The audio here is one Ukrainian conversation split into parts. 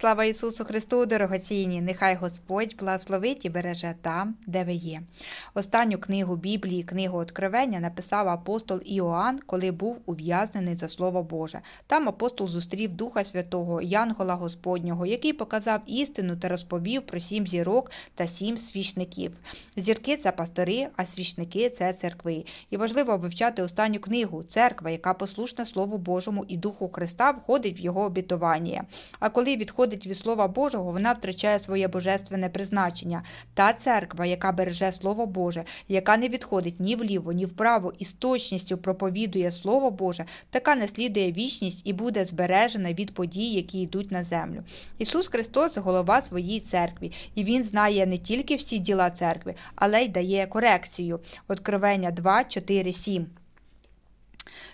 Слава Ісусу Христу, дорогоцінні! Нехай Господь благословить і береже там, де ви є. Останню книгу Біблії, книгу Откровення, написав апостол Іоанн, коли був ув'язнений за Слово Боже. Там апостол зустрів Духа Святого, Янгола Господнього, який показав істину та розповів про сім зірок та сім свічників. Зірки це пастори, а свічники це церкви. І важливо вивчати останню книгу церква, яка послушна Слову Божому і Духу Христа входить в його обітування. А коли відходить від Слова Божого, вона втрачає своє божественне призначення. Та церква, яка береже Слово Боже, яка не відходить ні вліво, ні вправо і з точністю проповідує Слово Боже, така наслідує вічність і буде збережена від подій, які йдуть на землю. Ісус Христос голова своїй церкві, і Він знає не тільки всі діла церкви, але й дає корекцію. Откровення 2, 4, 7.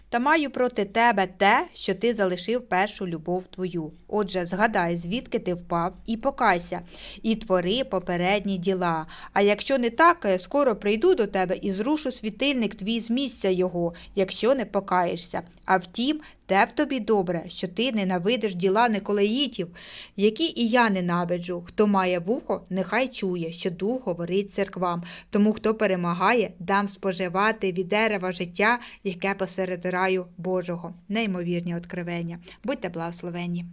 Та маю проти тебе те, що ти залишив першу любов твою. Отже, згадай, звідки ти впав, і покайся, і твори попередні діла. А якщо не так, е, скоро прийду до тебе і зрушу світильник твій з місця його, якщо не покаєшся. А втім, те в тобі добре, що ти ненавидиш діла неколеїтів, які і я ненавиджу. Хто має вухо, нехай чує, що дух говорить церквам. Тому хто перемагає, дам споживати від дерева життя, яке посеред раю Божого. Неймовірні откровення. Будьте благословені.